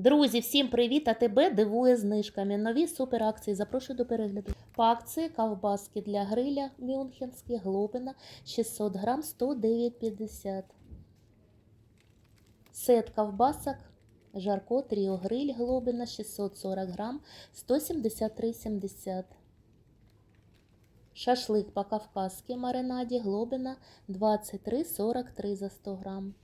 Друзі, всім привіт! А тебе дивує знижками. Нові суперакції. Запрошую до перегляду. По акції ковбаски для гриля мюнхенські глобина 600 грам 109,50. Сет ковбасок Жарко Тріо Гриль Глобина 640 грам 173,70. Шашлик по-кавказски маринаді Глобина 23,43 за 100 грам.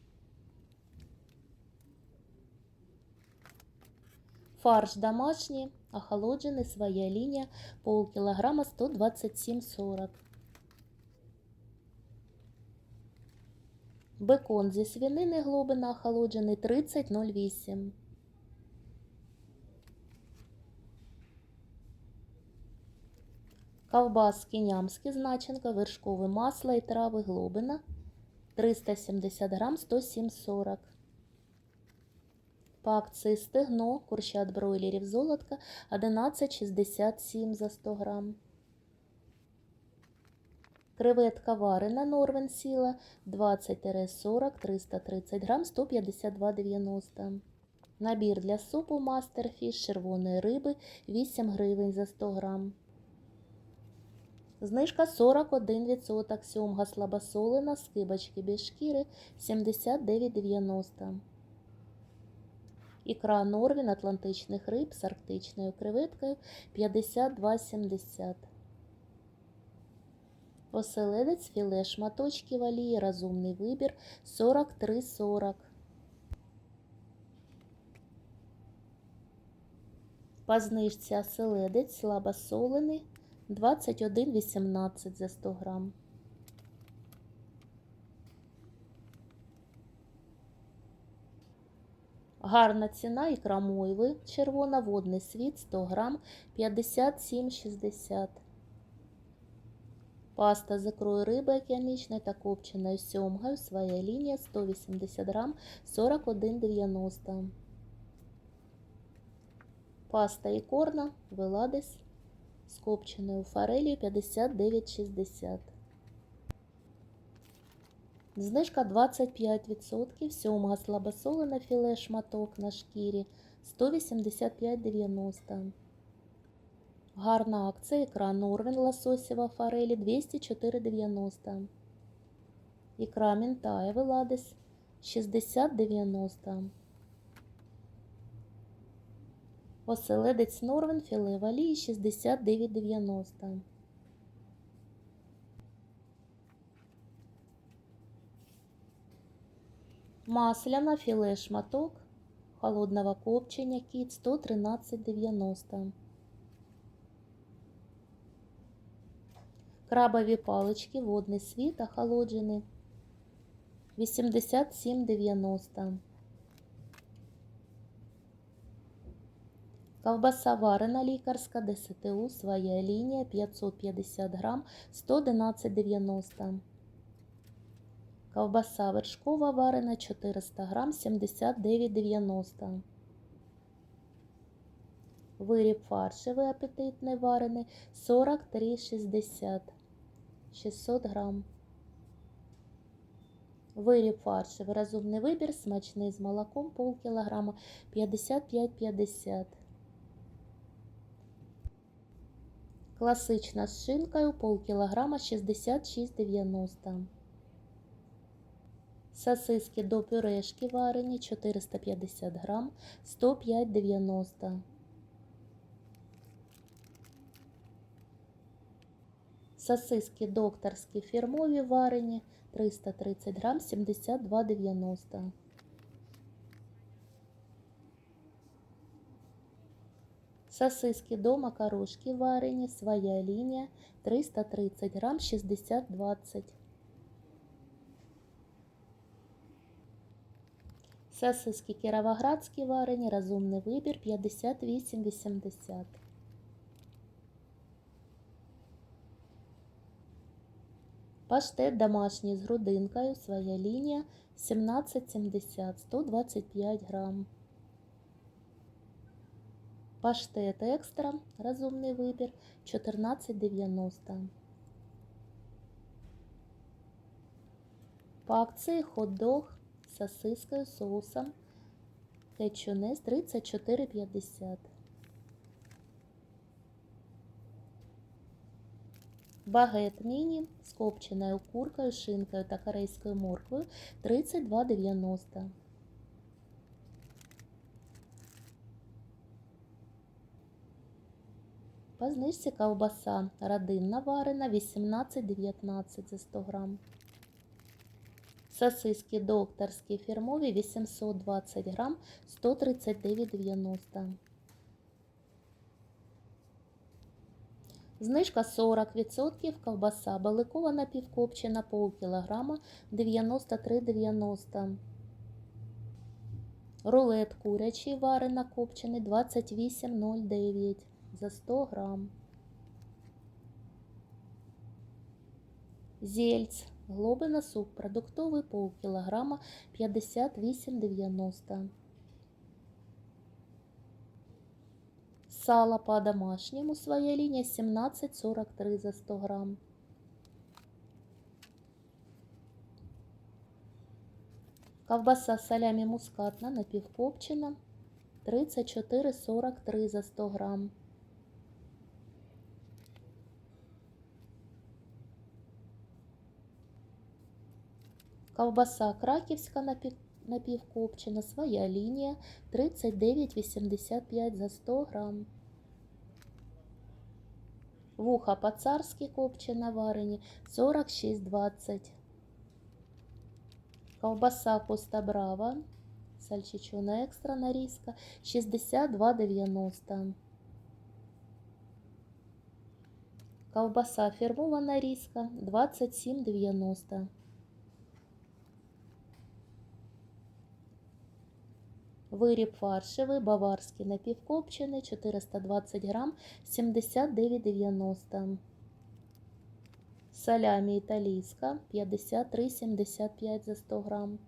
Фарш домашний, охолодженный, своя линия, полкилограмма 127,40. Бекон зі свинини глобина охолоджений 30,08. Ковбаски нямські з начинка, вершкове масло і трави глобина 370 грам 107,40. По акції стегно, курчат бройлерів золотка 11,67 за 100 грам. Креветка варена Норвен сіла 20-40 330 грам 152,90. Набір для супу Мастерфіш червоної риби 8 гривень за 100 грам. Знижка 41%. Сьомга слабосолена, скибочки без шкіри 79,90. Ікра Норвін атлантичних риб з арктичною креветкою 52,70. Оселедець філе шматочки олії, розумний вибір 43,40. По знижці оселедець слабосолений 21,18 за 100 грам. Гарна ціна ікра мойви, червона, водний світ 100 грам 57,60. Паста з ікрою риби океанічної та копченою сьомгою, своя лінія 180 грам 41,90. Паста ікорна, веладес з копченою форелью 59,60. Знижка 25%. Сьомга слабосолена філе шматок на шкірі 185,90. Гарна акція ікра Норвен лососєва форелі 204,90. Ікра Мінтая Веладес 60,90. Оселедець Норвен філе валії 69,90. Масляна філе шматок холодного копчення кіт 113,90. Крабові палички, водний світ, охолоджений 87,90. Ковбаса варена лікарська ДСТУ, своя лінія 550 грам 111,90. Ковбаса вершкова варена 400 грам 79,90. Виріб фаршевий апетитний варений 43,60 600 грам. Виріб фаршевий розумний вибір, смачний з молоком пол кілограма 55,50. Класична з шинкою пол кілограма 66,90. Сосиски до пюрешки варені 450 грам 105,90. Сосиски докторські фірмові варені 330 грам 72,90. Сосиски до макарошки варені, своя лінія 330 грам 60,20. Сосиски кіровоградські варені, розумний вибір 58,80. Паштет домашній з грудинкою, своя лінія 17,70, 125 грам. Паштет екстра, розумний вибір 14,90. По акції хот-дог сосискою, соусом кетчунес 34,50. Багет міні з копченою куркою, шинкою та корейською морквою 32,90. По знижці ковбаса родинна варена 18,19 за 100 грам. Сосиски докторські фірмові 820 грам 139,90. Знижка 40%, ковбаса баликова напівкопчена пол кілограма 93,90. Рулет курячий варена копчений 28,09 за 100 грам. Зельц, глобина суп продуктовий пол кілограма 58,90. Сало по-домашнему своя линия 17,43 за 100 грамм. Ковбаса солями мускатна напівкопчена 34,43 за 100 грамм. Ковбаса краківська напів- напівкопчена, своя лінія 39,85 за 100 грам. Вуха по-царськи копчена варені 46,20. Ковбаса Коста Брава, сальчичона екстра нарізка 62,90. Ковбаса фірмова нарізка 27,90. Виріб фаршевий, баварський напівкопчений, 420 грам, 79,90. Салямі італійська, 53,75 за 100 грам.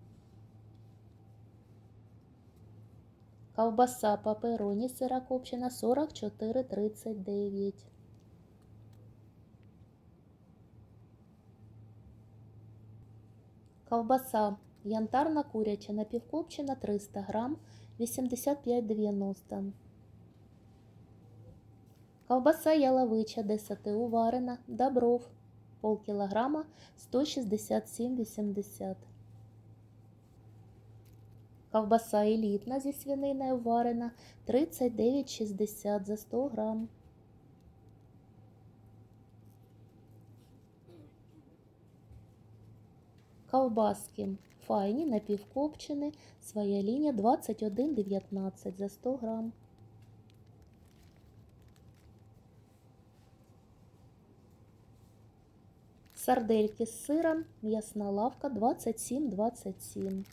Ковбаса папероні сирокопчена, 44,39. Ковбаса Янтарна куряча напівкопчена 300 грам 85,90. Ковбаса яловича ДСТУ варена Добров полкілограма 167,80. Ковбаса елітна зі свининою варена 39,60 за 100 грам. Ковбаски файні напівкопчені, своя лінія 21,19 за 100 грам. Сардельки з сиром, м'ясна лавка 27,27.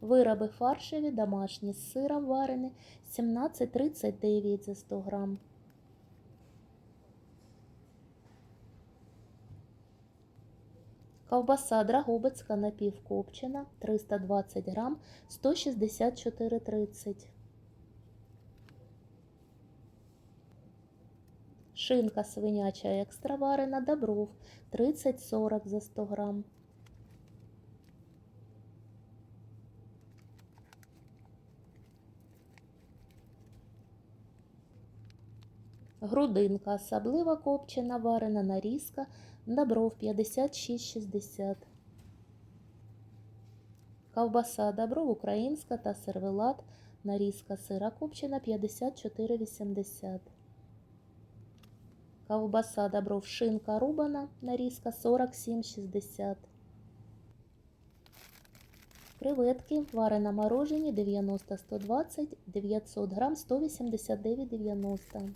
Вироби фаршеві, домашні з сиром варені 17,39 за 100 грам. Ковбаса Драгобицька напівкопчена 320 грам 164,30. Шинка свиняча екстра варена Добров 30-40 за 100 грам. Грудинка особлива копчена варена нарізка Добров 56,60. Ковбаса Добров українська та сервелат. Нарізка сира копчена 54,80. Ковбаса Добров шинка рубана. Нарізка 47,60. Креветки варена морожені 90-120, 900 грам 189,90.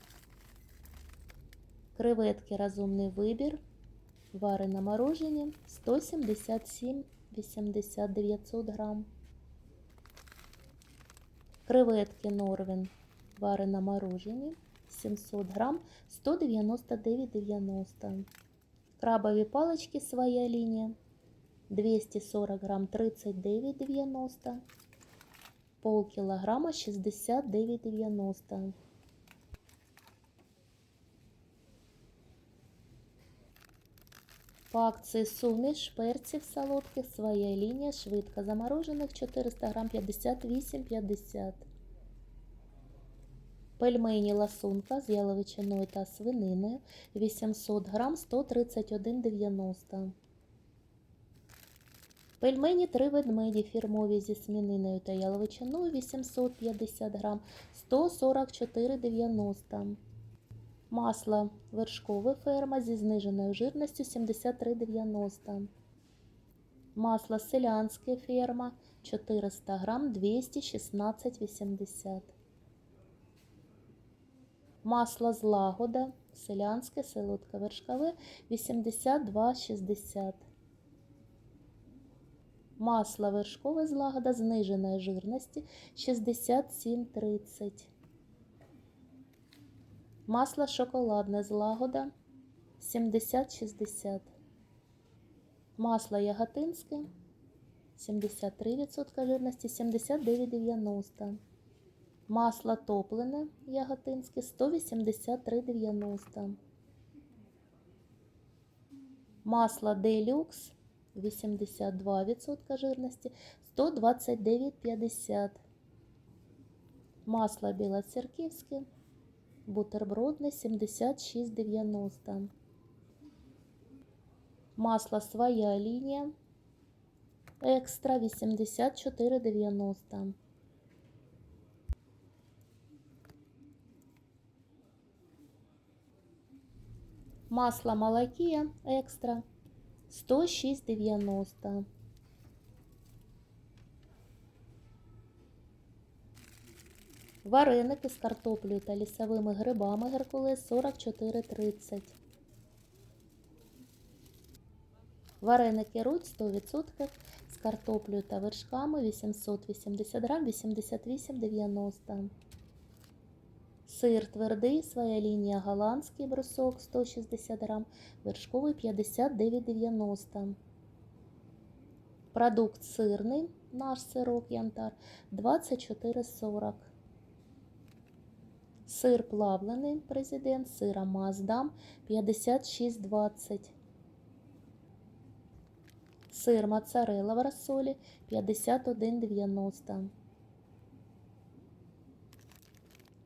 Креветки розумний вибір. Варено морожені 177 80 900 грам. Креветки Норвен варено морожені 700 грам 199,90. Крабові палички своя лінія 240 грам 39,90. Пол кілограма 69,90. Акції суміш перців солодких, своя лінія, швидко заморожених 400 грам 58,50. Пельмені ласунка з яловичиною та свининою 800 грам 131,90. Пельмені три ведмеді фірмові зі свининою та яловичиною 850 грам 144,90. Масло вершкове ферма зі зниженою жирністю 73,90. Масло селянське ферма 400 грам 216,80. Масло злагода селянське солодке вершкове 82,60. Масло вершкове злагода зниженої жирності 67,30. Масло шоколадне злагода 70-60. Масло яготинське 73% жирності 79,90. Масло топлене яготинське 183,90. Масло делюкс 82% жирності 129,50. Масло білоцерківське бутербродне 76,90. Масло своя лінія екстра 84,90. Масло молокія екстра 106,90. Вареники з картоплею та лісовими грибами Геркулес 44,30. Вареники Руть 100% з картоплею та вершками 880 грам 88,90. Сир твердий, своя лінія голландський брусок 160 грам, вершковий 59,90. Продукт сирний, наш сирок янтар 24,40. Сир плавлений президент, сира Маздам 56,20. Сир моцарелла в розсолі 51,90.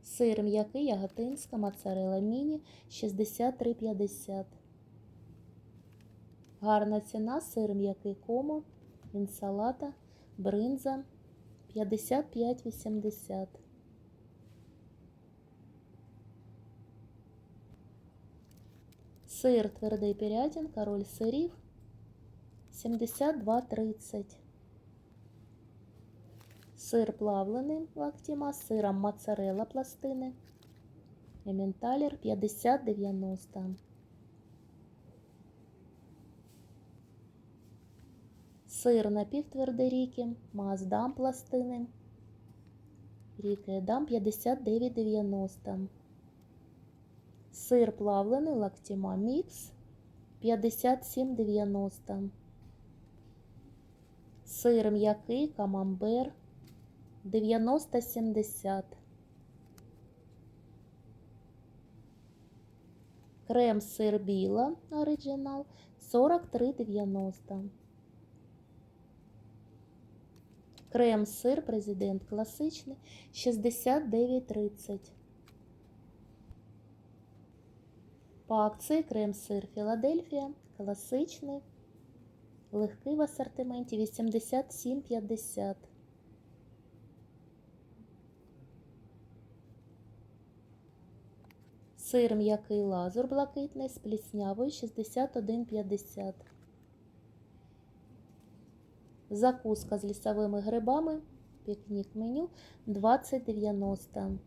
Сир м'який яготинська моцарелла міні 63,50. Гарна ціна сир м'який комо, інсалата, бринза 55,80. Сир твердий пірятін, король сирів 72,30. Сир плавлений лактіма, сиром моцарелла пластини. Ементалер 50,90. Сир напівтвердий ріки, маздам пластини. Ріки дам 59,90. Сир плавлений лактіма мікс 57,90. Сир м'який камамбер 90,70. Крем сир біла оригінал 43,90. Крем сир президент класичний 69,30. По акції крем сир Філадельфія класичний. Легкий в асортименті 87,50. Сир м'який лазур блакитний з пліснявою 61,50. Закуска з лісовими грибами. Пікнік меню 20,90.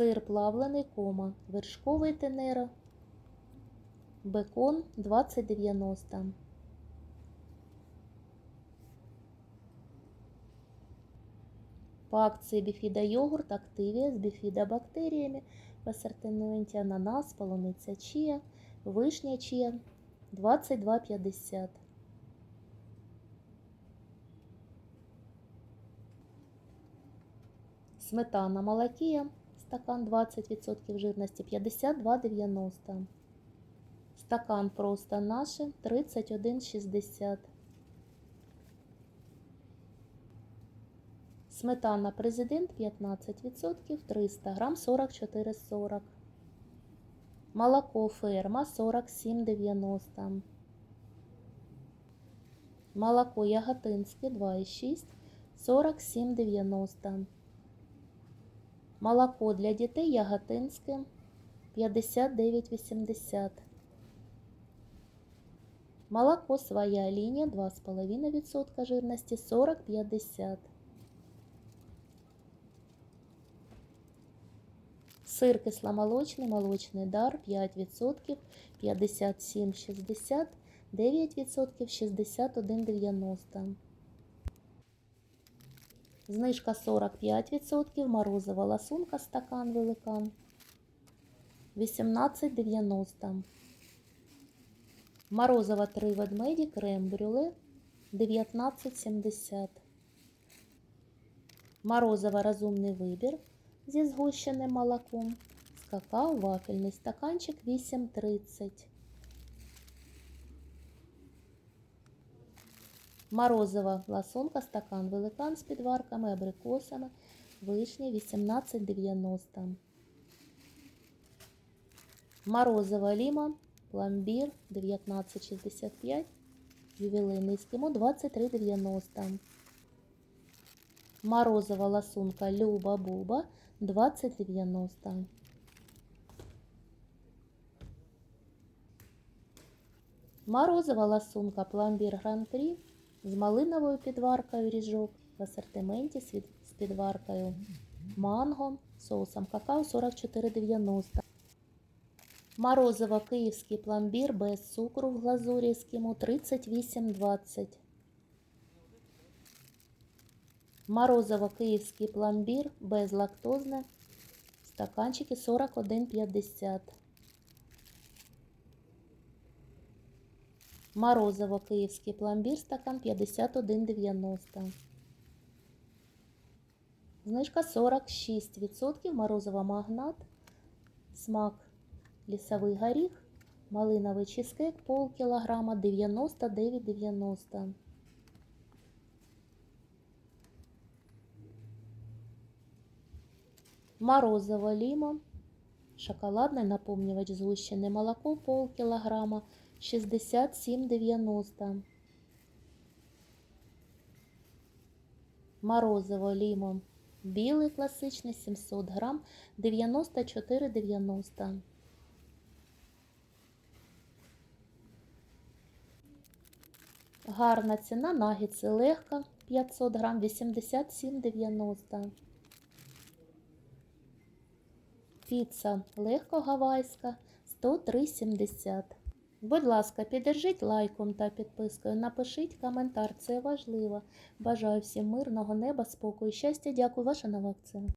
Сир плавлений кома. Вершковий тенеро. Бекон 20,90. По акції біфіда йогурт Активія з біфідобактеріями в асортименті ананас, полуниця чия, вишня чия 22,50. Сметана молокія стакан 20% жирності 52,90. Стакан просто наше 31,60. Сметана президент 15%, 300 грам 44,40. Молоко ферма 47,90. Молоко яготинське 2,6 47,90. Молоко для дітей яготинське 59,80. Молоко своя лінія 2,5% жирності 40,50. Сир кисломолочний, молочний дар 5%, 57,60, 9% 61,90. Знижка 45%, морозова ласунка стакан великан 18,90. Морозова 3 ведмеді, крем брюле 19,70. Морозова розумний вибір зі згущеним молоком. З какао вафельний стаканчик 8,30. Морозова ласунка стакан великан з підварками, абрикосами, вишні 18,90. Морозова ліма, пломбір 19,65. Ювілейний ескімо 23,90. Морозова ласунка Люба Буба 20,90. Морозова ласунка пломбір Гран-Прі з малиновою підваркою ріжок в асортименті з підваркою манго, соусом какао 44,90. Морозова київський пломбір без цукру в глазурі ескімо 38,20. Морозово київський пломбір безлактозне. Стаканчики 41,50. Морозово київський пломбір стакан 51,90. Знижка 46%. Морозово магнат. Смак лісовий горіх. Малиновий чизкейк пол кілограма 99,90. Морозово лімо, шоколадний наповнювач згущене молоко пол кілограма 67,90. Морозово лімо, білий класичний 700 грам 94,90. Гарна ціна нагідси легка 500 грам 87,90. Піца легко гавайська 103,70. Будь ласка, піддержіть лайком та підпискою. Напишіть коментар, це важливо. Бажаю всім мирного неба, спокою, щастя. Дякую, ваша нова акція.